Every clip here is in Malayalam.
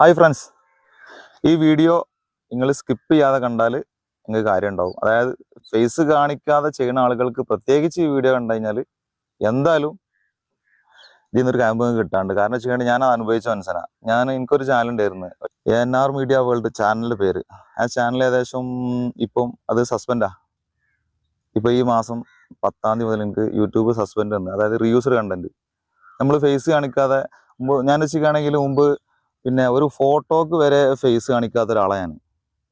ഹായ് ഫ്രണ്ട്സ് ഈ വീഡിയോ നിങ്ങൾ സ്കിപ്പ് ചെയ്യാതെ കണ്ടാൽ നിങ്ങൾക്ക് കാര്യം ഉണ്ടാവും. അതായത് ഫേസ് കാണിക്കാതെ ചെയ്യുന്ന ആളുകൾക്ക് പ്രത്യേകിച്ച് ഈ വീഡിയോ കണ്ടു കഴിഞ്ഞാൽ എന്തായാലും ഇതിൽ നിന്നൊരു ക്യാമ്പ് കിട്ടാണ്ട്. കാരണം വെച്ച് കഴിഞ്ഞാൽ ഞാൻ അത് അനുഭവിച്ച മനസ്സിലാ ഞാൻ എനിക്കൊരു ചാനൽ ഉണ്ടായിരുന്നു. എൻ ആർ മീഡിയ വേൾഡ് ചാനലിന്റെ പേര്. ആ ചാനൽ ഏകദേശം ഇപ്പം അത് സസ്പെൻഡാ ഇപ്പം ഈ മാസം പത്താം തീയതി മുതൽ എനിക്ക് യൂട്യൂബ് സസ്പെൻഡ് ഉണ്ട് അതായത് റീയൂസർ കണ്ടന്റ് നമ്മൾ ഫേസ് കാണിക്കാതെ മുമ്പ് ഞാൻ വെച്ചിട്ടാണെങ്കിൽ മുമ്പ് പിന്നെ ഒരു ഫോട്ടോക്ക് വരെ ഫേസ് കാണിക്കാത്ത ഒരാളാണ്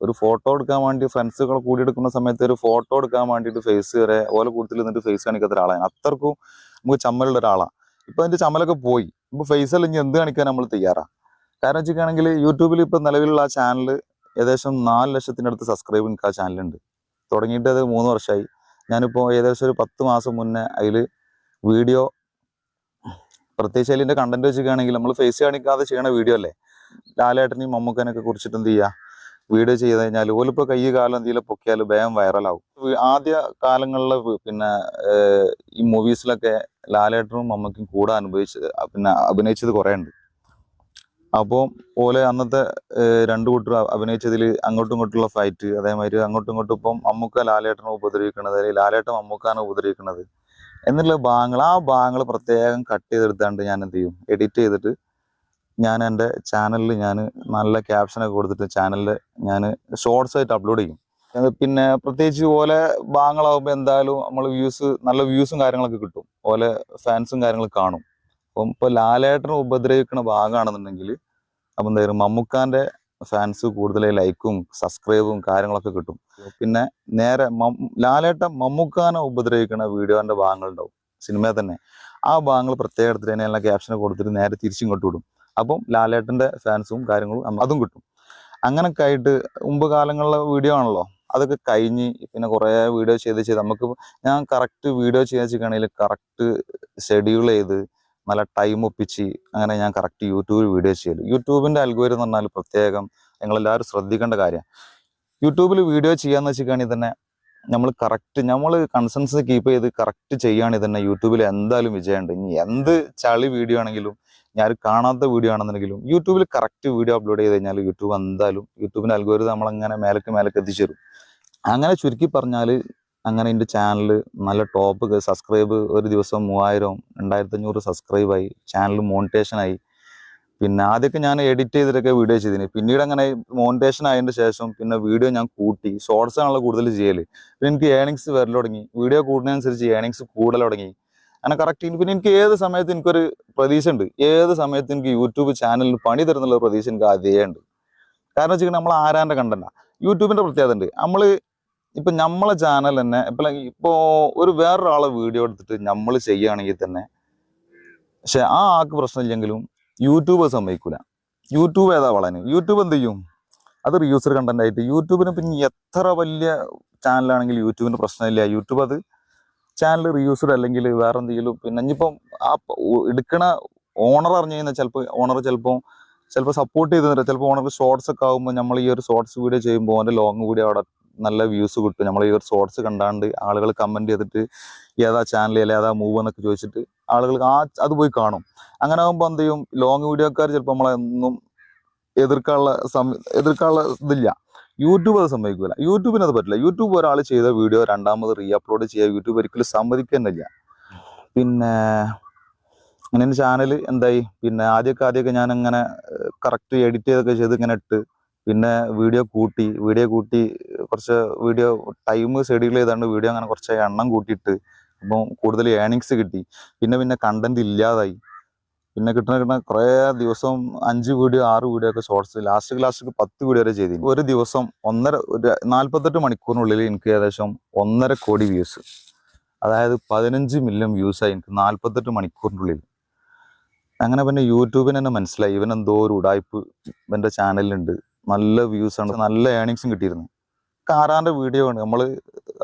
ഒരു ഫോട്ടോ എടുക്കാൻ വേണ്ടി ഫ്രണ്ട്സുകൾ കൂടി എടുക്കുന്ന സമയത്ത് ഒരു ഫോട്ടോ എടുക്കാൻ വേണ്ടിയിട്ട് ഫേസ് വരെ ഓല കൂടുതൽ നിന്നിട്ട് ഫേസ് കാണിക്കാത്ത ഒരാളാണ് അത്രക്കും നമുക്ക് ചമ്മലുള്ള ഒരാളാണ് ഇപ്പൊ അതിന്റെ ചമ്മലൊക്കെ പോയി. ഇപ്പൊ ഫേസിൽ ഇനി എന്ത് കാണിക്കാൻ നമ്മൾ തയ്യാറാ? കാരണം വെച്ചിട്ടാണെങ്കിൽ യൂട്യൂബിൽ ഇപ്പൊ നിലവിലുള്ള ആ ചാനൽ ഏകദേശം നാല് ലക്ഷത്തിനടുത്ത് സബ്സ്ക്രൈബ് എനിക്ക് ആ ചാനലുണ്ട് തുടങ്ങിയിട്ട് അത് മൂന്ന് വർഷമായി ഞാനിപ്പോൾ ഏകദേശം ഒരു പത്ത് മാസം മുന്നേ അതിൽ വീഡിയോ പ്രത്യേകിച്ച് അതിന്റെ കണ്ടന്റ് വെച്ചിരിക്കുകയാണെങ്കിൽ നമ്മൾ ഫേസ് കാണിക്കാതെ ചെയ്യണ വീഡിയോ അല്ലേ? ലാലേട്ടനെയും മമ്മൂക്കനൊക്കെ കുറിച്ചിട്ട് എന്ത് ചെയ്യുക വീഡിയോ ചെയ്ത് കഴിഞ്ഞാൽ ഓലിപ്പോൾ കൈ കാലം എന്തെങ്കിലും പൊക്കിയാൽ വേഗം വൈറലാവും ആദ്യ കാലങ്ങളിൽ പിന്നെ ഈ മൂവീസിലൊക്കെ ലാലേട്ടനും മമ്മക്കും കൂടെ അനുഭവിച്ചത് പിന്നെ അഭിനയിച്ചത് കുറേ ഉണ്ട് അപ്പോൾ ഓലെ അന്നത്തെ രണ്ടു കൂട്ടർ അഭിനയിച്ചതിൽ അങ്ങോട്ടും ഇങ്ങോട്ടുള്ള ഫൈറ്റ് അതേമാതിരി അങ്ങോട്ടും ഇങ്ങോട്ടും ഇപ്പം മമ്മൂക്ക ലാലേട്ടനെ ഉപദ്രവിക്കണത് അല്ലെങ്കിൽ ലാലേട്ടൻ അമ്മുക്കാനെ ഉപദ്രവിക്കണത് എന്നുള്ള ഭാഗങ്ങൾ ആ ഭാഗങ്ങൾ പ്രത്യേകം കട്ട് ചെയ്തെടുത്താണ്ട് ഞാൻ എന്ത് ചെയ്യും? എഡിറ്റ് ചെയ്തിട്ട് ഞാൻ എന്റെ ചാനലിൽ ഞാൻ നല്ല ക്യാപ്ഷനൊക്കെ കൊടുത്തിട്ട് ചാനലിൽ ഞാൻ ഷോർട്സ് ആയിട്ട് അപ്ലോഡ് ചെയ്യും. പിന്നെ പ്രത്യേകിച്ച് ഓലെ ഭാഗങ്ങളാകുമ്പോൾ എന്തായാലും നമ്മൾ വ്യൂസ് നല്ല വ്യൂസും കാര്യങ്ങളൊക്കെ കിട്ടും. ഓലെ ഫാൻസും കാര്യങ്ങളും കാണും. അപ്പം ഇപ്പോൾ ലാലേട്ടനെ ഉപദ്രവിക്കുന്ന ഭാഗമാണെന്നുണ്ടെങ്കിൽ അപ്പം എന്തായാലും മമ്മൂക്കാന്റെ ഫാൻസ് കൂടുതൽ ലൈക്കും സബ്സ്ക്രൈബും കാര്യങ്ങളൊക്കെ കിട്ടും. പിന്നെ നേരെ ലാലേട്ട മമ്മൂക്കാനെ ഉപദ്രവിക്കുന്ന വീഡിയോന്റെ ഭാഗങ്ങളുണ്ടാവും സിനിമയിൽ തന്നെ. ആ ഭാഗങ്ങൾ പ്രത്യേക എടുത്തിട്ട് തന്നെ കൊടുത്തിട്ട് നേരെ തിരിച്ചിങ്ങോട്ട് വിടും. അപ്പം ലാലേട്ടന്റെ ഫാൻസും കാര്യങ്ങളും അതും കിട്ടും. അങ്ങനൊക്കെ ആയിട്ട് മുമ്പ് കാലങ്ങളിലെ വീഡിയോ ആണല്ലോ അതൊക്കെ കഴിഞ്ഞ് പിന്നെ കുറേ വീഡിയോ ചെയ്ത് ചെയ്ത് നമുക്ക് ഞാൻ കറക്റ്റ് വീഡിയോ ചെയ്യാൻ വെച്ചിട്ടാണെങ്കിൽ കറക്റ്റ് ഷെഡ്യൂൾ ചെയ്ത് നല്ല ടൈം ഒപ്പിച്ച് അങ്ങനെ ഞാൻ കറക്റ്റ് യൂട്യൂബിൽ വീഡിയോ ചെയ്യൽ. യൂട്യൂബിന്റെ അൽഗോരിതം എന്ന് പറഞ്ഞാൽ പ്രത്യേകം നിങ്ങളെല്ലാവരും ശ്രദ്ധിക്കേണ്ട കാര്യം യൂട്യൂബിൽ വീഡിയോ ചെയ്യാന്ന് വെച്ചിട്ടാണെങ്കിൽ തന്നെ നമ്മൾ കറക്റ്റ് നമ്മൾ കൺസൻസ് കീപ്പ് ചെയ്ത് കറക്റ്റ് ചെയ്യുകയാണെങ്കിൽ തന്നെ യൂട്യൂബിൽ എന്തായാലും വിജയമുണ്ട്. ഇനി എന്ത് ചളി വീഡിയോ ആണെങ്കിലും ഞാൻ കാണാത്ത വീഡിയോ ആണെന്നുണ്ടെങ്കിലും യൂട്യൂബിൽ കറക്റ്റ് വീഡിയോ അപ്ലോഡ് ചെയ്ത് കഴിഞ്ഞാൽ യൂട്യൂബ് എന്തായാലും യൂട്യൂബിന്റെ അൽഗോരിതം നമ്മളങ്ങനെ മേലക്ക് മേലക്ക് എത്തിച്ചു തരും അങ്ങനെ ചുരുക്കി പറഞ്ഞാൽ അങ്ങനെ എന്റെ ചാനൽ നല്ല ടോപ്പ് സബ്സ്ക്രൈബ് ഒരു ദിവസം മൂവായിരം രണ്ടായിരത്തി അഞ്ഞൂറ് സബ്സ്ക്രൈബായി ചാനൽ മോണിറ്റേഷനായി പിന്നെ ആദ്യമൊക്കെ ഞാൻ എഡിറ്റ് ചെയ്തിട്ടൊക്കെ വീഡിയോ ചെയ്തിന് പിന്നീട് അങ്ങനെ മോണിറ്റേഷൻ ആയതിന്റെ ശേഷം പിന്നെ വീഡിയോ ഞാൻ കൂട്ടി. ഷോർട്സ് ആണല്ലോ കൂടുതൽ ചെയ്യൽ പിന്നെ എനിക്ക് ഏണിങ്സ് വരൽ തുടങ്ങി. വീഡിയോ കൂടുന്നതനുസരിച്ച് ഏണിങ്സ് കൂടൽ തുടങ്ങി. അങ്ങനെ കറക്റ്റ് പിന്നെ എനിക്ക് ഏത് സമയത്ത് എനിക്കൊരു പ്രതീക്ഷ ഉണ്ട് ഏത് സമയത്ത് എനിക്ക് യൂട്യൂബ് ചാനലിൽ പണി തരുന്നുള്ള പ്രതീക്ഷ എനിക്ക് അതേ ഉണ്ട്. കാരണം വെച്ചിട്ടുണ്ടെങ്കിൽ നമ്മൾ ആരാന്റെ കണ്ടന്റാണ് യൂട്യൂബിന്റെ പ്രത്യേകത ഉണ്ട്. നമ്മൾ ഇപ്പൊ നമ്മളെ ചാനൽ തന്നെ ഇപ്പൊ ഇപ്പോ ഒരു വേറൊരാളെ വീഡിയോ എടുത്തിട്ട് നമ്മൾ ചെയ്യുകയാണെങ്കിൽ തന്നെ പക്ഷെ ആ ആൾക്ക് പ്രശ്നമില്ലെങ്കിലും യൂട്യൂബ് സമ്മതിക്കൂല. യൂട്യൂബ് ഏതാ വളന് യൂട്യൂബ് എന്ത് ചെയ്യും? അത് റിയൂസർ കണ്ടന്റ് ആയിട്ട്. യൂട്യൂബിന് പിന്നെ എത്ര വലിയ ചാനലാണെങ്കിൽ യൂട്യൂബിന് പ്രശ്നമില്ല. യൂട്യൂബ് അത് ചാനൽ റീയൂസർ അല്ലെങ്കിൽ വേറെ എന്തെങ്കിലും പിന്നെ ഇനിയിപ്പം ആ എടുക്കണ ഓണർ അറിഞ്ഞു കഴിഞ്ഞാൽ ചിലപ്പോൾ ഓണർ ചിലപ്പോൾ ചിലപ്പോൾ സപ്പോർട്ട് ചെയ്ത് തരാം. ചിലപ്പോൾ ഓണർ ഷോർട്സ് ഒക്കെ ആകുമ്പോൾ നമ്മൾ ഈ ഒരു ഷോർട്സ് വീഡിയോ ചെയ്യുമ്പോൾ അവന്റെ ലോങ് വീഡിയോ അവിടെ നല്ല വ്യൂസ് കിട്ടും. നമ്മൾ ഈ ഒരു ഷോർട്സ് കണ്ടാണ്ട് ആളുകൾ കമന്റ് ചെയ്തിട്ട് ഏതാ ചാനൽ അല്ലെ ഏതാ മൂവ് എന്നൊക്കെ ചോദിച്ചിട്ട് ആളുകൾ ആ അത് പോയി കാണും. അങ്ങനെ ആകുമ്പോൾ എന്ത് ചെയ്യും? ലോങ് വീഡിയോക്കാർ ചിലപ്പോൾ നമ്മളെന്നും എതിർക്കാനുള്ള സം എതിർക്കാനുള്ള ഇതില്ല. യൂട്യൂബ് അത് സമ്മതിക്കില്ല യൂട്യൂബിന് അത് പറ്റില്ല. യൂട്യൂബ് ഒരാൾ ചെയ്ത വീഡിയോ രണ്ടാമത് റീ അപ്ലോഡ് ചെയ്യുക യൂട്യൂബ് ഒരിക്കലും സമ്മതിക്കുന്നില്ല പിന്നെ അങ്ങനെ ചാനൽ എന്തായി? പിന്നെ ആദ്യമൊക്കെ ആദ്യമൊക്കെ ഞാൻ അങ്ങനെ കറക്റ്റ് എഡിറ്റ് ചെയ്തൊക്കെ ചെയ്ത് ഇങ്ങനെ ഇട്ട് പിന്നെ വീഡിയോ കൂട്ടി വീഡിയോ കൂട്ടി കുറച്ച് വീഡിയോ ടൈം ഷെഡ്യൂൾ ചെയ്താണ്ട് വീഡിയോ അങ്ങനെ കുറച്ച് എണ്ണം കൂട്ടിയിട്ട് അപ്പം കൂടുതൽ ഏണിങ്സ് കിട്ടി. പിന്നെ പിന്നെ കണ്ടന്റ് ഇല്ലാതായി. പിന്നെ കിട്ടുന്ന കിട്ടുന്ന കുറേ ദിവസം അഞ്ച് വീഡിയോ ആറ് വീഡിയോ ഒക്കെ ഷോർട്സ് ലാസ്റ്റ് ലാസ്റ്റ് പത്ത് വീഡിയോ വരെ ചെയ്തു ഒരു ദിവസം ഒന്നര ഒരു നാൽപ്പത്തെട്ട് മണിക്കൂറിനുള്ളിൽ എനിക്ക് ഏകദേശം ഒന്നര കോടി വ്യൂസ് അതായത് പതിനഞ്ച് മില്യൺ വ്യൂസ് ആയി എനിക്ക് നാൽപ്പത്തെട്ട് മണിക്കൂറിനുള്ളിൽ. അങ്ങനെ പിന്നെ യൂട്യൂബിന് തന്നെ മനസ്സിലായി. ഇവനെന്തോ ഒരു ഉടായ്പ് ഇവന്റെ ചാനലിലുണ്ട് നല്ല വ്യൂസ് ആണ് നല്ല ഏണിങ്സും കിട്ടിയിരുന്നു. കാറാന്റെ വീഡിയോ ആണ്. നമ്മൾ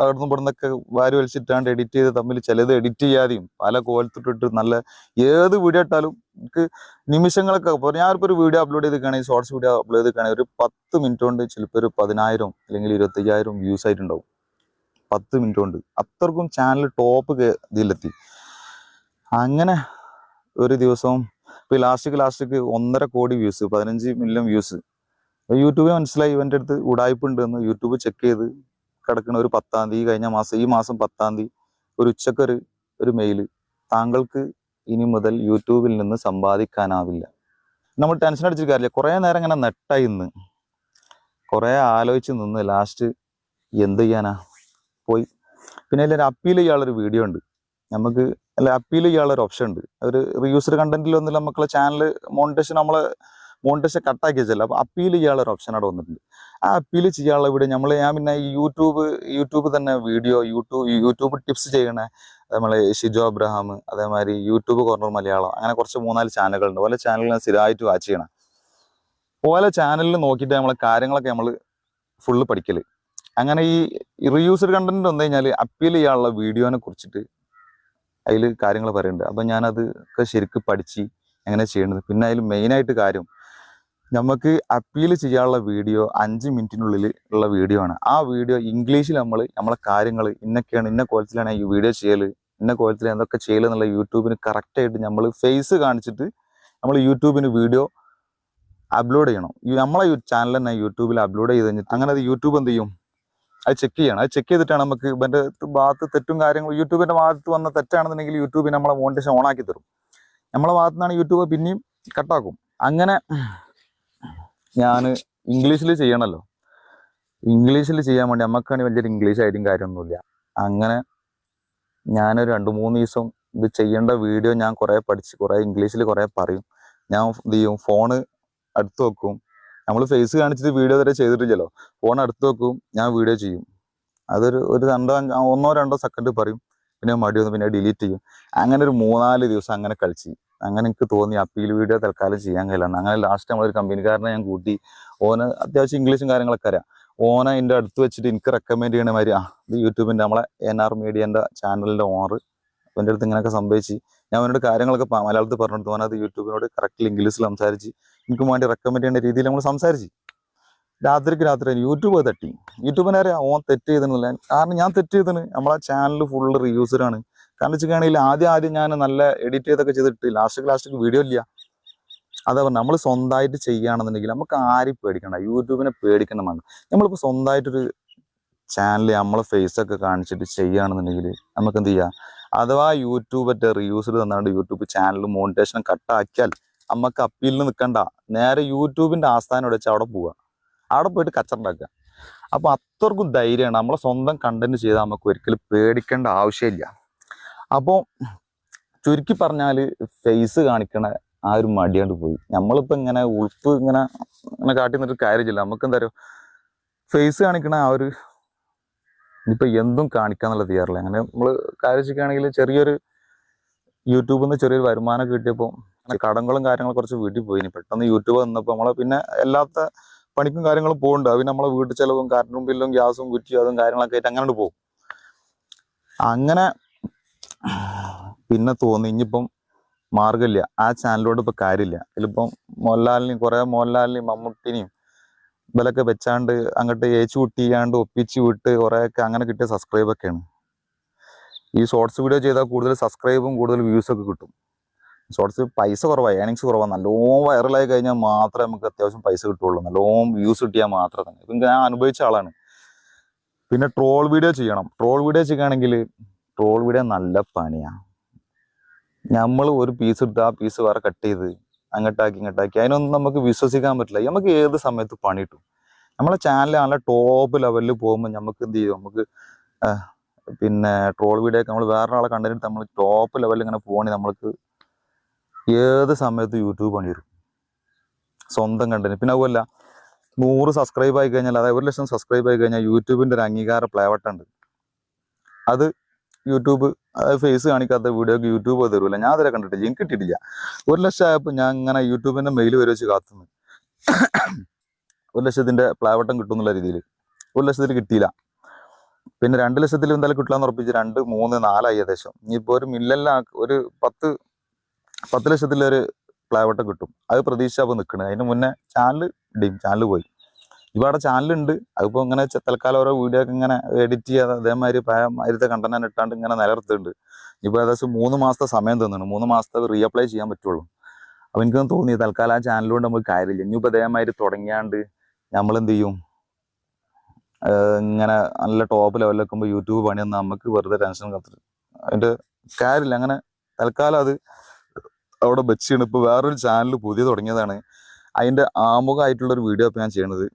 അവിടുന്ന് ഇവിടുന്നൊക്കെ വാരി വലിച്ചിട്ടാണ്ട് എഡിറ്റ് ചെയ്ത് തമ്മിൽ ചിലത് എഡിറ്റ് ചെയ്യാതെയും പല കോലത്തിട്ടിട്ട് നല്ല ഏത് വീഡിയോ ഇട്ടാലും എനിക്ക് നിമിഷങ്ങളൊക്കെ ഇപ്പോൾ ഞാനിപ്പോൾ ഒരു വീഡിയോ അപ്ലോഡ് ചെയ്തിരിക്കുകയാണെങ്കിൽ ഷോർട്സ് വീഡിയോ അപ്ലോഡ് ചെയ്തിരിക്കുകയാണെങ്കിൽ ഒരു പത്ത് മിനിറ്റ് കൊണ്ട് ചിലപ്പോൾ ഒരു പതിനായിരം അല്ലെങ്കിൽ ഇരുപത്തയ്യായിരം വ്യൂസ് ആയിട്ടുണ്ടാവും. പത്ത് മിനിറ്റ് കൊണ്ട്. അത്രക്കും ചാനൽ ടോപ്പ് ഇതിലെത്തി. അങ്ങനെ ഒരു ദിവസവും ഇപ്പൊ ലാസ്റ്റിക്ക് ലാസ്റ്റിക്ക് ഒന്നര കോടി വ്യൂസ് പതിനഞ്ച് മില്യൺ വ്യൂസ് യൂട്യൂബിൽ മനസ്സിലായി ഇവന്റെ അടുത്ത് ഉടായ്പ ഉണ്ടെന്ന് യൂട്യൂബ് ചെക്ക് ചെയ്ത് കിടക്കുന്ന ഒരു പത്താം തീയതി കഴിഞ്ഞ മാസം ഈ മാസം പത്താം തീയതി ഒരു ഉച്ചക്കൊരു ഒരു മെയിൽ താങ്കൾക്ക് ഇനി മുതൽ യൂട്യൂബിൽ നിന്ന് സമ്പാദിക്കാനാവില്ല. നമ്മൾ ടെൻഷൻ അടിച്ചിട്ട് കാര്യമില്ല. കുറേ നേരം ഇങ്ങനെ നെട്ടായി നിന്ന്. കുറേ ആലോചിച്ച് നിന്ന് ലാസ്റ്റ് എന്ത് ചെയ്യാനാ? പോയി. പിന്നെ അതിലൊരു അപ്പീൽ ചെയ്യാനുള്ളൊരു വീഡിയോ ഉണ്ട്. നമുക്ക് അല്ല അപ്പീൽ ചെയ്യാനുള്ളൊരു ഓപ്ഷൻ ഉണ്ട്. ഒരു കണ്ടന്റിൽ ഒന്നും നമുക്കുള്ള ചാനൽ മോണിറ്റേഷൻ നമ്മളെ മോണിറ്റേഷൻ കട്ടാക്കി വെച്ചല്ലോ അപ്പൊ അപ്പീൽ ചെയ്യാനുള്ള ഒരു ഓപ്ഷൻ അവിടെ വന്നിട്ടുണ്ട്. ആ അപ്പീൽ ചെയ്യാനുള്ള വീഡിയോ നമ്മൾ ഞാൻ പിന്നെ യൂട്യൂബ് യൂട്യൂബ് തന്നെ വീഡിയോ യൂട്യൂബ് യൂട്യൂബ് ടിപ്സ് ചെയ്യണേ. നമ്മളെ ഷിജോ അബ്രഹാം അതേമാതിരി യൂട്യൂബ് കോർണർ മലയാളം അങ്ങനെ കുറച്ച് മൂന്നാൽ ചാനലുകളുണ്ട് ഓരോ ഞാൻ സ്ഥിരമായിട്ട് വാച്ച് ചെയ്യണം. ഓരോ ചാനലിൽ നോക്കിയിട്ട് നമ്മളെ കാര്യങ്ങളൊക്കെ നമ്മൾ ഫുള്ള് പഠിക്കൽ. അങ്ങനെ ഈ റീയൂസ്ഡ് കണ്ടന്റ് വന്നു കഴിഞ്ഞാൽ അപ്പീൽ ചെയ്യാനുള്ള വീഡിയോനെ കുറിച്ചിട്ട് അതിൽ കാര്യങ്ങൾ പറയുന്നുണ്ട് അപ്പം ഞാനത് ശരിക്കും പഠിച്ച് എങ്ങനെ ചെയ്യേണ്ടത് പിന്നെ അതിൽ മെയിനായിട്ട് കാര്യം നമുക്ക് അപ്പീൽ ചെയ്യാനുള്ള വീഡിയോ അഞ്ച് മിനിറ്റിനുള്ളിൽ ഉള്ള വീഡിയോ ആണ്. ആ വീഡിയോ ഇംഗ്ലീഷിൽ നമ്മൾ നമ്മളെ കാര്യങ്ങൾ ഇന്നൊക്കെയാണ് ഇന്ന കോലത്തിലാണ് ഈ വീഡിയോ ചെയ്യൽ ഇന്ന കോലത്തിൽ എന്തൊക്കെ ചെയ്യൽ എന്നുള്ള യൂട്യൂബിന് കറക്റ്റായിട്ട് നമ്മൾ ഫേസ് കാണിച്ചിട്ട് നമ്മൾ യൂട്യൂബിന് വീഡിയോ അപ്ലോഡ് ചെയ്യണം. നമ്മളെ ചാനൽ തന്നെ യൂട്യൂബിൽ അപ്ലോഡ് ചെയ്ത് കഴിഞ്ഞിട്ട് അങ്ങനെ അത് യൂട്യൂബ് എന്ത് ചെയ്യും? അത് ചെക്ക് ചെയ്യണം. അത് ചെക്ക് ചെയ്തിട്ടാണ് നമുക്ക് ഇവന്റെ ഭാഗത്ത് തെറ്റും കാര്യങ്ങളും യൂട്യൂബിന്റെ ഭാഗത്ത് വന്ന തെറ്റാണെന്നുണ്ടെങ്കിൽ യൂട്യൂബ് നമ്മളെ മോണിറ്റേഷൻ ഓണാക്കി തരും. നമ്മളെ ഭാഗത്തു നിന്നാണ് യൂട്യൂബ് പിന്നെയും കട്ടാക്കും അങ്ങനെ ഞാൻ ഇംഗ്ലീഷിൽ ചെയ്യണമല്ലോ ഇംഗ്ലീഷിൽ ചെയ്യാൻ വേണ്ടി നമുക്കാണെങ്കിൽ വലിയൊരു ഇംഗ്ലീഷ് ആയിട്ടും കാര്യമൊന്നുമില്ല. അങ്ങനെ ഞാനൊരു രണ്ട് മൂന്ന് ദിവസം ഇത് ചെയ്യേണ്ട വീഡിയോ ഞാൻ കുറേ പഠിച്ച് കുറേ ഇംഗ്ലീഷിൽ കുറേ പറയും. ഞാൻ എന്ത് ചെയ്യും? ഫോണ് അടുത്ത് വെക്കും. നമ്മൾ ഫേസ് കാണിച്ചിട്ട് വീഡിയോ വരെ ചെയ്തിട്ടില്ലല്ലോ. ഫോൺ അടുത്ത് വെക്കും ഞാൻ വീഡിയോ ചെയ്യും. അതൊരു ഒരു രണ്ടോ ഒന്നോ രണ്ടോ സെക്കൻഡ് പറയും. പിന്നെ മടി വന്ന് പിന്നെ ഡിലീറ്റ് ചെയ്യും. അങ്ങനെ ഒരു മൂന്നാൽ ദിവസം അങ്ങനെ കളിച്ച്. അങ്ങനെ എനിക്ക് തോന്നി അപ്പീൽ വീഡിയോ തൽക്കാലം ചെയ്യാൻ കഴിയില്ല. അങ്ങനെ ലാസ്റ്റ് നമ്മളൊരു കമ്പനിക്കാരനെ ഞാൻ കൂട്ടി. ഓന് അത്യാവശ്യം ഇംഗ്ലീഷും കാര്യങ്ങളൊക്കെ അറിയാം. ഓന എന്റെ അടുത്ത് വെച്ചിട്ട് എനിക്ക് റെക്കമെൻഡ് ചെയ്യണ മാതിരി ആ ഇത് യൂട്യൂബിന്റെ നമ്മളെ എൻ ആർ മീഡിയന്റെ ചാനലിന്റെ ഓണർ എന്റെ അടുത്ത് ഇങ്ങനെയൊക്കെ സംഭവിച്ച്. ഞാൻ അവനോട് കാര്യങ്ങളൊക്കെ മലയാളത്തിൽ പറഞ്ഞെടുത്ത് ഓനത് യൂട്യൂബിനോട് കറക്റ്റ് ഇംഗ്ലീഷിൽ സംസാരിച്ച് എനിക്ക് വേണ്ടി റെക്കമെൻഡ് ചെയ്യേണ്ട രീതിയിൽ നമ്മൾ സംസാരിച്ച്. രാത്രിക്ക് രാത്രി യൂട്യൂബ് തട്ടി. യൂട്യൂബിനെ അറിയാം. ഓൻ തെറ്റ് ചെയ്തെന്നില്ല കാരണം ഞാൻ തെറ്റ് ചെയ്തതിന് നമ്മളെ ചാനൽ ഫുള്ള് റിയൂസറാണ് കാരണം വെച്ചിട്ടാണെങ്കിൽ ആദ്യം ആദ്യം ഞാൻ നല്ല എഡിറ്റ് ചെയ്തൊക്കെ ചെയ്തിട്ട് ലാസ്റ്റ് ലാസ്റ്റ് വീഡിയോ ഇല്ല. അതാ നമ്മൾ സ്വന്തമായിട്ട് ചെയ്യുകയാണെന്നുണ്ടെങ്കിൽ നമുക്ക് ആരും പേടിക്കണ്ട യൂട്യൂബിനെ പേടിക്കണം വേണ്ട നമ്മളിപ്പോൾ സ്വന്തമായിട്ടൊരു ചാനൽ നമ്മളെ ഫേസ് ഒക്കെ കാണിച്ചിട്ട് ചെയ്യുകയാണെന്നുണ്ടെങ്കിൽ നമുക്ക് എന്ത് ചെയ്യാം? അഥവാ യൂട്യൂബത്തെ റിവ്യൂസിൽ തന്നാണ്ട് യൂട്യൂബ് ചാനൽ മോണിറ്റേഷൻ കട്ടാക്കിയാൽ നമുക്ക് അപ്പീലിൽ നിൽക്കണ്ട നേരെ യൂട്യൂബിന്റെ ആസ്ഥാനം വെച്ച് അവിടെ പോവുക. അവിടെ പോയിട്ട് കച്ചറുണ്ടാക്കുക അപ്പോൾ അത്രക്കും ധൈര്യമാണ്. നമ്മളെ സ്വന്തം കണ്ടന്റ് ചെയ്താൽ നമുക്ക് ഒരിക്കലും പേടിക്കേണ്ട ആവശ്യമില്ല. അപ്പോൾ ചുരുക്കി പറഞ്ഞാൽ ഫേസ് കാണിക്കണ ആ ഒരു മടിയാണ്ട് പോയി. നമ്മളിപ്പോ ഇങ്ങനെ ഉൾപ്പ് ഇങ്ങനെ ഇങ്ങനെ കാട്ടി നിന്നിട്ട് കാര്യമില്ല. നമുക്ക് എന്താ പറയുക ഫേസ് കാണിക്കണ ആ ഒരു ഇപ്പം എന്തും കാണിക്കാന്നുള്ള തീയാറില്ല അങ്ങനെ നമ്മൾ കാര്യമാണെങ്കിൽ ചെറിയൊരു യൂട്യൂബിൽ നിന്ന് ചെറിയൊരു വരുമാനം കിട്ടിയപ്പോൾ കടങ്ങളും കാര്യങ്ങളും കുറച്ച് വീട്ടിൽ പോയി. ഇനി പെട്ടെന്ന് യൂട്യൂബ് വന്നപ്പോൾ നമ്മളെ പിന്നെ എല്ലാത്ത പണിക്കും കാര്യങ്ങളും പോകുന്നുണ്ട് അത് നമ്മളെ വീട്ടു ചെലവും കറണ്ടും ബില്ലും ഗ്യാസും കുറ്റിയും അതും കാര്യങ്ങളൊക്കെ ആയിട്ട് അങ്ങനെ പോകും അങ്ങനെ പിന്നെ തോന്നി ഇനിയിപ്പം മാർഗമില്ല. ആ ചാനലിലോട് ഇപ്പൊ കാര്യമില്ല. ഇതിലിപ്പം മോഹൻലാലിനെയും കുറെ മോഹൻലാലിനെയും മമ്മൂട്ടിനെയും ഇവലൊക്കെ വെച്ചാണ്ട് അങ്ങോട്ട് ഏച്ചു കുട്ടിയാണ്ട് ഒപ്പിച്ച് വിട്ട് കുറേയൊക്കെ അങ്ങനെ കിട്ടിയ സബ്സ്ക്രൈബ് ഒക്കെയാണ് ഈ ഷോർട്സ് വീഡിയോ ചെയ്താൽ കൂടുതൽ സബ്സ്ക്രൈബും കൂടുതൽ വ്യൂസ് ഒക്കെ കിട്ടും. ഷോർട്സ് പൈസ കുറവാണ് ഏണിങ്സ് കുറവാണ് നല്ലോണം വൈറലായി കഴിഞ്ഞാൽ മാത്രമേ നമുക്ക് അത്യാവശ്യം പൈസ കിട്ടുള്ളൂ. നല്ലോണം വ്യൂസ് കിട്ടിയാൽ മാത്രം തന്നെ. ഇപ്പം ഞാൻ അനുഭവിച്ച ആളാണ്. പിന്നെ ട്രോൾ വീഡിയോ ചെയ്യണം. ട്രോൾ വീഡിയോ ചെയ്യുകയാണെങ്കിൽ ട്രോൾ വീഡിയോ നല്ല പണിയാണ് നമ്മൾ ഒരു പീസ് എടുത്ത് ആ പീസ് വേറെ കട്ട് ചെയ്ത് അങ്ങോട്ടാക്കി ഇങ്ങോട്ടാക്കി. അതിനൊന്നും നമുക്ക് വിശ്വസിക്കാൻ പറ്റില്ല. നമുക്ക് ഏത് സമയത്ത് പണി കിട്ടും? നമ്മളെ ചാനൽ ടോപ്പ് ലെവലിൽ പോകുമ്പോൾ നമുക്ക് എന്ത് ചെയ്യും? നമുക്ക് പിന്നെ ട്രോൾ വീഡിയോ ഒക്കെ നമ്മൾ വേറൊരാളെ കണ്ടിട്ട് നമ്മൾ ടോപ്പ് ലെവലിൽ ഇങ്ങനെ പോകണമെങ്കിൽ നമ്മൾക്ക് ഏത് സമയത്ത് യൂട്യൂബ് പണി വരും സ്വന്തം കണ്ടന്റ് പിന്നെ അതുമല്ല നൂറ് സബ്സ്ക്രൈബ് ആയി കഴിഞ്ഞാൽ അതായത് ഒരു ലക്ഷം സബ്സ്ക്രൈബ് ആയി കഴിഞ്ഞാൽ യൂട്യൂബിന്റെ ഒരു അംഗീകാര പ്ലേവട്ടുണ്ട് അത് യൂട്യൂബ് ഫേസ് കാണിക്കാത്ത വീഡിയോക്ക് യൂട്യൂബ് തരൂല. ഞാൻ അതിലെ കണ്ടിട്ടില്ല. എനിക്ക് കിട്ടിയിട്ടില്ല. ഒരു ലക്ഷം ആയപ്പോൾ ഞാൻ ഇങ്ങനെ യൂട്യൂബിന്റെ മെയിൽ വരെ വെച്ച് കാത്തുന്നു. ഒരു ലക്ഷത്തിന്റെ പ്ലാവട്ടം കിട്ടും എന്നുള്ള രീതിയിൽ ഒരു ലക്ഷത്തിൽ കിട്ടിയില്ല. പിന്നെ രണ്ട് ലക്ഷത്തിൽ എന്തായാലും കിട്ടില്ലാന്ന് ഉറപ്പിച്ച് രണ്ട് മൂന്ന് നാലായി ഏകദേശം. ഇനിയിപ്പോൾ ഒരു മില്ലെല്ലാം ഒരു പത്ത് പത്ത് ലക്ഷത്തിലൊരു പ്ലാവട്ടം കിട്ടും. അത് പ്രതീക്ഷിച്ചപ്പോൾ നിൽക്കണേ അതിന് മുന്നേ ചാനൽ ഇടിയും ചാനൽ പോയി. ഇവിടെ ചാനലുണ്ട്. അതിപ്പോ ഇങ്ങനെ തൽക്കാലം ഓരോ വീഡിയോ ഒക്കെ ഇങ്ങനെ എഡിറ്റ് ചെയ്യാതെ അതേമാതിരി പഴമാതിരത്തെ കണ്ടന്റ് ഇട്ടാണ്ട് ഇങ്ങനെ നിലനിർത്തുന്നുണ്ട്. ഇപ്പൊ ഏകദേശം മൂന്ന് മാസത്തെ സമയം തന്നിട്ടുണ്ട്. മൂന്ന് മാസത്തെ റീഅപ്ലൈ ചെയ്യാൻ പറ്റുള്ളൂ. അപ്പൊ എനിക്കൊന്നും തോന്നി തൽക്കാലം ആ ചാനലുകൊണ്ട് നമുക്ക് കാര്യമില്ല. ഇനിയിപ്പോ അതേമാതിരി തുടങ്ങിയാണ്ട് നമ്മൾ എന്ത് ചെയ്യും ഇങ്ങനെ നല്ല ടോപ്പ് ലെവലിൽ യൂട്യൂബ് പണിയൊന്നും നമുക്ക് വെറുതെ ടെൻഷൻ കത്തിട്ട് അതിന്റെ കാര്യമില്ല. അങ്ങനെ തൽക്കാലം അത് അവിടെ വെച്ചാണ് ഇപ്പൊ വേറൊരു ചാനൽ പുതിയ തുടങ്ങിയതാണ്. അതിന്റെ ആമുഖമായിട്ടുള്ളൊരു വീഡിയോ ഇപ്പൊ ഞാൻ ചെയ്യണത്.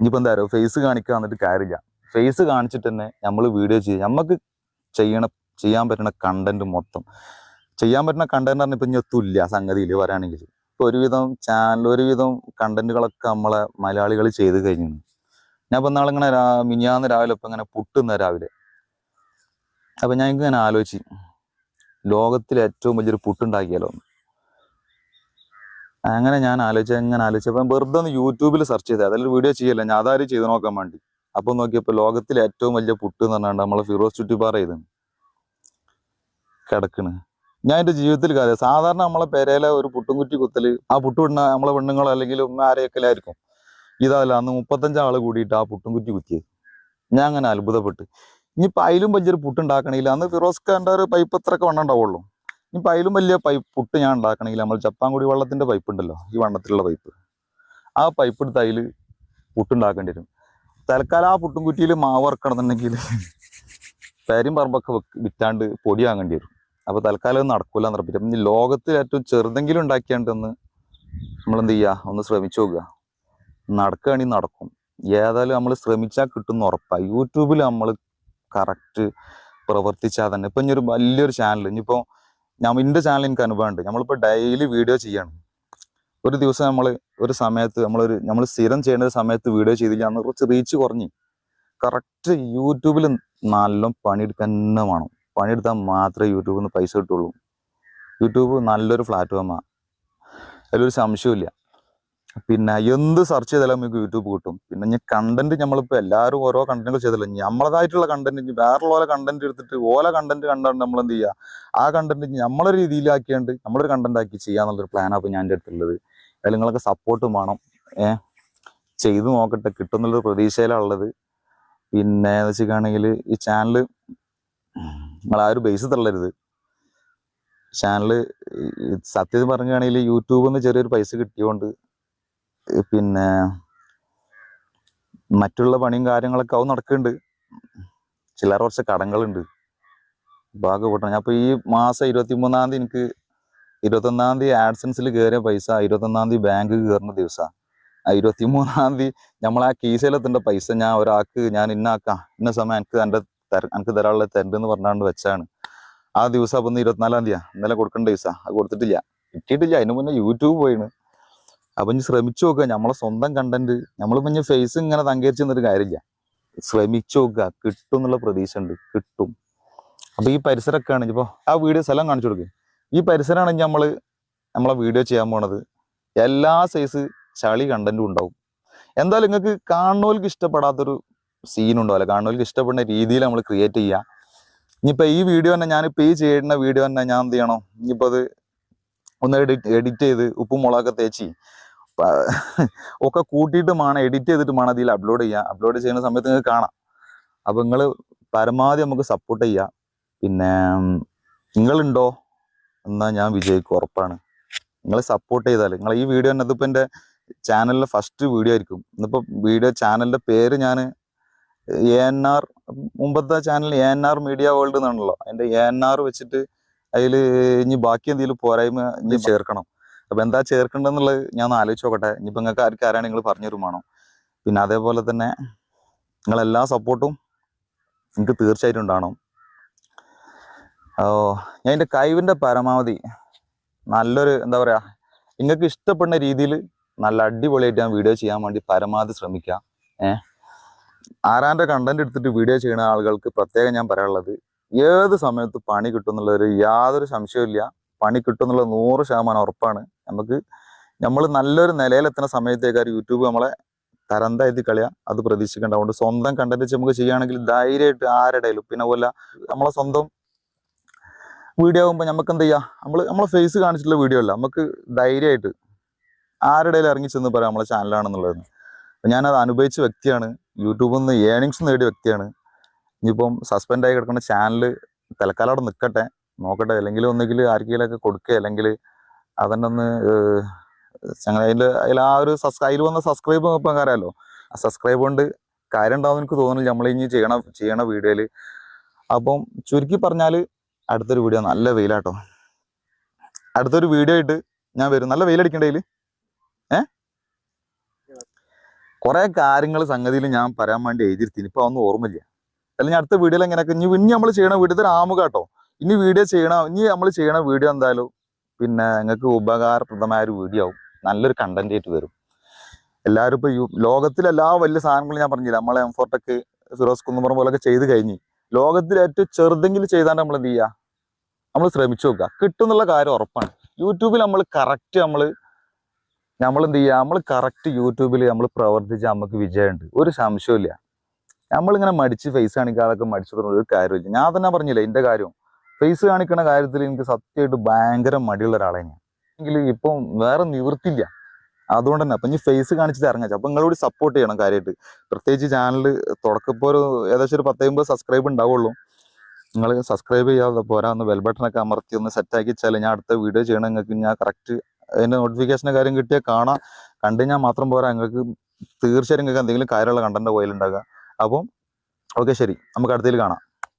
ഇനിയിപ്പോ എന്താ പറയുക ഫേസ് കാണിക്കുക എന്നിട്ട് കാര്യമില്ല. ഫേസ് കാണിച്ചിട്ട് തന്നെ നമ്മൾ വീഡിയോ ചെയ്യുക നമുക്ക് ചെയ്യണ ചെയ്യാൻ പറ്റുന്ന കണ്ടന്റ് മൊത്തം. ചെയ്യാൻ പറ്റുന്ന കണ്ടന്റ് പറഞ്ഞാൽ ഇപ്പം ഇനി ഒത്തുമില്ല സംഗതിയിൽ പറയുകയാണെങ്കിൽ ഇപ്പോൾ ഒരുവിധം ചാനൽ ഒരുവിധം കണ്ടന്റുകളൊക്കെ നമ്മളെ മലയാളികൾ ചെയ്ത് കഴിഞ്ഞു ഞാൻ ഇപ്പം നാളിങ്ങനെ രാ മിനിയാന്ന് രാവിലെ ഇപ്പം ഇങ്ങനെ പുട്ടുന്ന രാവിലെ. അപ്പം ഞാൻ ഇങ്ങനെ ആലോചിച്ച്. ലോകത്തിൽ ഏറ്റവും വലിയൊരു പുട്ടുണ്ടാക്കിയാലോ. അങ്ങനെ ഞാൻ ആലോചിച്ച എങ്ങനെ ആലോചിച്ചപ്പോ വെറുതെ ഒന്ന് യൂട്യൂബിൽ സെർച്ച് ചെയ്തത്. അതിൽ വീഡിയോ ചെയ്യല്ല? ഞാൻ അതാരും ചെയ്ത് നോക്കാൻ വേണ്ടി. അപ്പൊ നോക്കിയപ്പോൾ ലോകത്തിലെ ഏറ്റവും വലിയ പുട്ട് എന്ന് പറഞ്ഞാൽ നമ്മളെ ഫിറോസ് ചുറ്റിപ്പാറ ചെയ്ത് കിടക്കണ്. ഞാൻ എന്റെ ജീവിതത്തിൽ കാര്യം സാധാരണ നമ്മളെ പെരയിലെ ഒരു പുട്ടും കുറ്റി കുത്തൽ ആ പുട്ട് വിടുന്ന നമ്മളെ പെണ്ണുങ്ങളോ അല്ലെങ്കിൽ ഉമ്മ ആരെയൊക്കെയായിരിക്കും ഇതല്ല അന്ന് മുപ്പത്തഞ്ച് ആൾ കൂടിയിട്ട് ആ പുട്ടും കുറ്റി കുത്തിയത്. ഞാൻ അങ്ങനെ അത്ഭുതപ്പെട്ട്. ഇനിയിപ്പോൾ അതിലും വലിയൊരു പുട്ടുണ്ടാക്കണമെങ്കിൽ അന്ന് ഫിറോസ് ഖാന്റെ ഒരു പൈപ്പ് എത്രയൊക്കെ വണ്ണം ഉണ്ടാവുള്ളൂ ഇനിയിപ്പോ അതിലും വലിയ പൈപ്പ് പുട്ട് ഞാൻ ഉണ്ടാക്കണമെങ്കിൽ നമ്മൾ ജപ്പാൻ കുടി വെള്ളത്തിന്റെ പൈപ്പ് ഉണ്ടല്ലോ ഈ വണ്ണത്തിലുള്ള പൈപ്പ് ആ പൈപ്പ് എടുത്ത് അതിൽ പുട്ടുണ്ടാക്കേണ്ടി വരും. തൽക്കാലം ആ പുട്ടും കുറ്റിയിൽ മാവ് ഇറക്കണമെന്നുണ്ടെങ്കിൽ പേരും പറമ്പൊക്കെ വിറ്റാണ്ട് പൊടി വാങ്ങേണ്ടി വരും. അപ്പൊ തൽക്കാലം ഒന്നും നടക്കൂല എന്ന് ഇനി ലോകത്തിൽ ഏറ്റവും ചെറുതെങ്കിലും ഉണ്ടാക്കിയാണ്ട് ഒന്ന് നമ്മൾ എന്ത് ചെയ്യുക ഒന്ന് ശ്രമിച്ചു നോക്കുക. നടക്കുകയാണെങ്കിൽ നടക്കും. ഏതായാലും നമ്മൾ ശ്രമിച്ചാൽ കിട്ടുന്ന ഉറപ്പാണ് യൂട്യൂബിൽ നമ്മൾ കറക്റ്റ് പ്രവർത്തിച്ചാൽ തന്നെ. ഇപ്പൊ ഇനി ഒരു വലിയൊരു ചാനൽ ഇനിയിപ്പോ ഞാൻ എന്റെ ചാനൽ എനിക്ക് അനുഭവമുണ്ട്. നമ്മളിപ്പോൾ ഡെയിലി വീഡിയോ ചെയ്യണം. ഒരു ദിവസം നമ്മൾ ഒരു സമയത്ത് നമ്മളൊരു നമ്മൾ സ്ഥിരം ഒരു സമയത്ത് വീഡിയോ ചെയ്തില്ല അന്ന് കുറച്ച് റീച്ച് കുറഞ്ഞു. കറക്റ്റ് യൂട്യൂബിൽ നല്ല പണിയെടുക്കാൻ തന്നെ വേണം. പണിയെടുത്താൽ മാത്രമേ യൂട്യൂബിൽ നിന്ന് പൈസ കിട്ടുള്ളൂ. യൂട്യൂബ് നല്ലൊരു പ്ലാറ്റ്ഫോമാണ് അതിലൊരു സംശയമില്ല പിന്നെ എന്ത് സെർച്ച് ചെയ്താലും നമുക്ക് യൂട്യൂബ് കിട്ടും. പിന്നെ ഇനി കണ്ടന്റ് നമ്മളിപ്പോൾ എല്ലാവരും ഓരോ കണ്ടന്റുകൾ ചെയ്തല്ലോ. നമ്മളതായിട്ടുള്ള കണ്ടന്റ് ഇനി വേറുള്ള ഓല കണ്ടന്റ് എടുത്തിട്ട് ഓല കണ്ടന്റ് കണ്ടാണ് നമ്മൾ എന്ത് ചെയ്യുക ആ കണ്ടന്റ് നമ്മളെ രീതിയിലാക്കിയാണ്ട് നമ്മളൊരു കണ്ടന്റ് ആക്കി ചെയ്യാന്നുള്ളൊരു പ്ലാനാണ് ഇപ്പോൾ ഞാൻ എന്റെ അടുത്തുള്ളത്. അതിൽ നിങ്ങളൊക്കെ സപ്പോർട്ടും വേണം. ഏഹ് ചെയ്തു നോക്കട്ടെ. കിട്ടുന്നുള്ളൊരു പ്രതീക്ഷയിലുള്ളത് പിന്നെ എന്ന് വെച്ചിട്ടാണെങ്കിൽ ഈ ചാനൽ നിങ്ങൾ ആ ഒരു ബേസ് തള്ളരുത്. ചാനൽ സത്യത്തിൽ പറയുകയാണെങ്കിൽ യൂട്യൂബിൽ നിന്ന് ചെറിയൊരു പൈസ കിട്ടിയോണ്ട് പിന്നെ മറ്റുള്ള പണിയും കാര്യങ്ങളൊക്കെ ആവും നടക്കുന്നുണ്ട് ചിലർ കുറച്ച് കടങ്ങളുണ്ട്. ബാഗ് ഞാൻ അപ്പോൾ ഈ മാസം ഇരുപത്തി മൂന്നാം തീയതി എനിക്ക് ഇരുപത്തൊന്നാം തീയതി ആഡ്സൻസിൽ കയറിയ പൈസ ഇരുപത്തൊന്നാം തീയതി ബാങ്ക് കയറുന്ന ദിവസമാണ് ആ ഇരുപത്തി മൂന്നാം തീയതി നമ്മൾ ആ കീശയിലെത്തേണ്ട പൈസ ഞാൻ ഒരാൾക്ക് ഞാൻ ഇന്നാക്കാം ഇന്ന സമയം എനിക്ക് എന്റെ എനിക്ക് തരാനുള്ള തരണ്ടെന്ന് പറഞ്ഞാണ്ട് വെച്ചാണ്. ആ ദിവസം അപ്പം ഇരുപത്തിനാലാം തീയതിയാ. ഇന്നലെ കൊടുക്കേണ്ട ദിവസമാണ് അത് കൊടുത്തിട്ടില്ല. കിട്ടിയിട്ടില്ല. അതിന് മുന്നേ യൂട്യൂബ് പോയിണ്. അപ്പൊ ഇനി ശ്രമിച്ചു നോക്കുക നമ്മളെ സ്വന്തം കണ്ടന്റ് നമ്മളിപ്പോൾ ഇനി ഫേസ് ഇങ്ങനെ തങ്കേരിച്ച് കാര്യമില്ല. ശ്രമിച്ചു നോക്കുക കിട്ടും എന്നുള്ള പ്രതീക്ഷ ഉണ്ട്. കിട്ടും. അപ്പൊ ഈ പരിസരമൊക്കെ ആണെങ്കിൽ ഇപ്പൊ ആ വീഡിയോ സ്ഥലം കാണിച്ചു കൊടുക്കുക ഈ പരിസരമാണെങ്കിൽ നമ്മൾ നമ്മളെ വീഡിയോ ചെയ്യാൻ പോണത്. എല്ലാ സൈസ് ചളി കണ്ടന്റും ഉണ്ടാവും. എന്തായാലും നിങ്ങൾക്ക് കാണുന്നവർക്ക് ഇഷ്ടപ്പെടാത്തൊരു സീൻ ഉണ്ടാവില്ല കാണുന്നവർക്ക് ഇഷ്ടപ്പെടുന്ന രീതിയിൽ നമ്മൾ ക്രിയേറ്റ് ചെയ്യുക ഇനിയിപ്പോൾ ഈ വീഡിയോ തന്നെ ഞാനിപ്പോൾ ഈ ചെയ്യുന്ന വീഡിയോ തന്നെ ഞാൻ എന്ത് ചെയ്യണം? ഇനിയിപ്പോ അത് ഒന്ന് എഡിറ്റ് എഡിറ്റ് ചെയ്ത് ഉപ്പും മുളകൊക്കെ തേച്ച് ഒക്കെ കൂട്ടിയിട്ട് വേണം എഡിറ്റ് ചെയ്തിട്ട് വേണം അതിൽ അപ്ലോഡ് ചെയ്യാം അപ്ലോഡ് ചെയ്യുന്ന സമയത്ത് നിങ്ങൾക്ക് കാണാം. അപ്പം നിങ്ങൾ പരമാവധി നമുക്ക് സപ്പോർട്ട് ചെയ്യുക. പിന്നെ നിങ്ങളുണ്ടോ? എന്നാൽ ഞാൻ വിജയിക്കും ഉറപ്പാണ്. നിങ്ങൾ സപ്പോർട്ട് ചെയ്താൽ നിങ്ങൾ ഈ വീഡിയോ തന്നെ ഇതിപ്പോൾ എന്റെ ചാനലിലെ ഫസ്റ്റ് വീഡിയോ ആയിരിക്കും. ഇന്നിപ്പോൾ വീഡിയോ ചാനലിന്റെ പേര് ഞാൻ എ എൻ ആർ മുമ്പത്തെ channel A N R media world എന്നാണല്ലോ എന്റെ എ എൻ ആർ വെച്ചിട്ട് അതിൽ ഇനി ബാക്കി എന്തെങ്കിലും പോരായ്മ ഇനി ചേർക്കണം. അപ്പൊ എന്താ ചേർക്കേണ്ടതെന്നുള്ളത് ഞാൻ ആലോചിച്ച് നോക്കട്ടെ ഇനിയിപ്പോൾ നിങ്ങൾക്ക് ആർക്ക് ആരാണ് നിങ്ങൾ പറഞ്ഞു തരുമാണോ പിന്നെ അതേപോലെ തന്നെ നിങ്ങളെല്ലാ സപ്പോർട്ടും എനിക്ക് തീർച്ചയായിട്ടും ഉണ്ടാവണം. ഓ ഞാൻ എന്റെ കഴിവിന്റെ പരമാവധി നല്ലൊരു എന്താ പറയുക നിങ്ങൾക്ക് ഇഷ്ടപ്പെടുന്ന രീതിയിൽ നല്ല അടിപൊളിയായിട്ട് ഞാൻ വീഡിയോ ചെയ്യാൻ വേണ്ടി പരമാവധി ശ്രമിക്കാം ഏഹ് ആരാന്റെ കണ്ടന്റ് എടുത്തിട്ട് വീഡിയോ ചെയ്യുന്ന ആളുകൾക്ക് പ്രത്യേകം ഞാൻ പറയാനുള്ളത് ഏത് സമയത്ത് പണി കിട്ടും എന്നുള്ളൊരു യാതൊരു സംശയവും പണി കിട്ടുന്നുള്ള നൂറ് ശതമാനം ഉറപ്പാണ്. നമുക്ക് നമ്മൾ നല്ലൊരു നിലയിലെത്തുന്ന സമയത്തേക്കാർ യൂട്യൂബ് നമ്മളെ തരം താഴ്ത്തി കളിയാ. അത് പ്രതീക്ഷിക്കേണ്ട. അതുകൊണ്ട് സ്വന്തം കണ്ടന്റ് വെച്ച് നമുക്ക് ചെയ്യുകയാണെങ്കിൽ ധൈര്യമായിട്ട് ആരുടെയിലും പിന്നെ പോലെ നമ്മളെ സ്വന്തം വീഡിയോ ആകുമ്പോൾ നമുക്ക് എന്ത് ചെയ്യാം? നമ്മൾ നമ്മളെ ഫേസ് കാണിച്ചിട്ടുള്ള വീഡിയോ അല്ല. നമുക്ക് ധൈര്യമായിട്ട് ആരുടെയും ഇറങ്ങി ചെന്ന് പറയാം നമ്മളെ ചാനലാണെന്നുള്ളത് അപ്പം ഞാനത് അനുഭവിച്ച വ്യക്തിയാണ്. യൂട്യൂബിൽ നിന്ന് ഏണിങ്സ് നേടിയ വ്യക്തിയാണ്. ഇനിയിപ്പം സസ്പെൻഡായി കിടക്കുന്ന ചാനൽ തൽക്കാലം അവിടെ നിൽക്കട്ടെ നോക്കട്ടെ. അല്ലെങ്കിൽ ഒന്നുകിൽ ആർക്കെങ്കിലൊക്കെ കൊടുക്കുക. അല്ലെങ്കിൽ അതന്നെ ഒന്ന് ഞങ്ങൾ അതിൽ അതിൽ ആ ഒരു സബ്സ്ക്രൈബ് വന്ന സബ്സ്ക്രൈബ് ഇപ്പം കാര്യമല്ലോ ആ സബ്സ്ക്രൈബ് കൊണ്ട് കാര്യം ഉണ്ടാവും എനിക്ക് തോന്നുന്നു നമ്മൾ ഇനി ചെയ്യണ ചെയ്യണ വീഡിയോയിൽ. അപ്പം ചുരുക്കി പറഞ്ഞാൽ അടുത്തൊരു വീഡിയോ നല്ല വെയിലാട്ടോ. അടുത്തൊരു വീഡിയോ ആയിട്ട് ഞാൻ വരും. നല്ല വെയിലടിക്കണ്ടേൽ ഏ? കുറേ കാര്യങ്ങൾ സംഗതിയിൽ ഞാൻ പറയാൻ വേണ്ടി എഴുതിയിരുത്തിന് ഇപ്പൊ ഒന്നും ഓർമ്മയില്ല. അല്ലെങ്കിൽ അടുത്ത വീഡിയോയിൽ എങ്ങനെയൊക്കെ? ഇനി നമ്മൾ ചെയ്യണ വീഡിയോ ഇതൊരു ആമുഖാട്ടോ ഇനി വീഡിയോ ചെയ്യണം ഇനി നമ്മൾ ചെയ്യണ വീഡിയോ എന്തായാലും പിന്നെ നിങ്ങൾക്ക് ഉപകാരപ്രദമായ ഒരു വീഡിയോ ആവും. നല്ലൊരു കണ്ടന്റ് ആയിട്ട് വരും. എല്ലാവരും ഇപ്പൊ യു എല്ലാ വലിയ സാധനങ്ങളും ഞാൻ പറഞ്ഞില്ല? നമ്മളെ എംഫോർട്ടൊക്കെ ഫിറോസ് കുന്നുമറം പോലൊക്കെ ചെയ്ത് കഴിഞ്ഞ് ലോകത്തിൽ ഏറ്റവും ചെറുതെങ്കിലും ചെയ്താണ്ട് നമ്മൾ എന്ത് ചെയ്യുക നമ്മൾ ശ്രമിച്ചു നോക്കുക. കിട്ടുന്നുള്ള കാര്യം ഉറപ്പാണ്. യൂട്യൂബിൽ നമ്മൾ കറക്റ്റ് നമ്മൾ നമ്മൾ എന്ത് ചെയ്യുക നമ്മൾ കറക്റ്റ് യൂട്യൂബിൽ നമ്മൾ പ്രവർത്തിച്ച് നമുക്ക് വിജയമുണ്ട്. ഒരു സംശയമില്ല നമ്മളിങ്ങനെ മടിച്ച് ഫേസ് കാണിക്കാതൊക്കെ മടിച്ചു തുടങ്ങുന്ന ഒരു കാര്യമില്ല ഞാൻ തന്നെ പറഞ്ഞില്ല എന്റെ കാര്യം. ഫേസ് കാണിക്കുന്ന കാര്യത്തിൽ എനിക്ക് സത്യമായിട്ട് ഭയങ്കര മടിയുള്ള ഒരാളെ ഞാൻ എങ്കിൽ ഇപ്പം വേറെ നിവൃത്തിയില്ല. അതുകൊണ്ട് തന്നെ. അപ്പൊ ഇനി ഫേസ് കാണിച്ചിട്ട് ഇറങ്ങാച്ച അപ്പൊ നിങ്ങളോട് സപ്പോർട്ട് ചെയ്യണം കാര്യമായിട്ട്. പ്രത്യേകിച്ച് ചാനൽ തുടക്കപ്പോൾ ഒരു ഏകദേശം ഒരു പത്തമ്പത് സബ്സ്ക്രൈബ് ഉണ്ടാവുള്ളൂ. നിങ്ങൾ സബ്സ്ക്രൈബ് ചെയ്യാതെ പോരാ. ഒന്ന് ബെൽ ബട്ടണൊക്കെ അമർത്തി ഒന്ന് സെറ്റാക്കി വെച്ചാൽ ഞാൻ അടുത്ത വീഡിയോ ചെയ്യണം നിങ്ങൾക്ക് ഞാൻ കറക്റ്റ് അതിന്റെ നോട്ടിഫിക്കേഷന്റെ കാര്യം കിട്ടിയാൽ കാണാം. കണ്ടു ഞാൻ മാത്രം പോരാ. നിങ്ങൾക്ക് തീർച്ചയായും നിങ്ങൾക്ക് എന്തെങ്കിലും കാര്യമുള്ള കണ്ടന്റ് പോയാലുണ്ടാകുക അപ്പം ഓക്കെ ശരി. നമുക്ക് അടുത്തതിൽ കാണാം.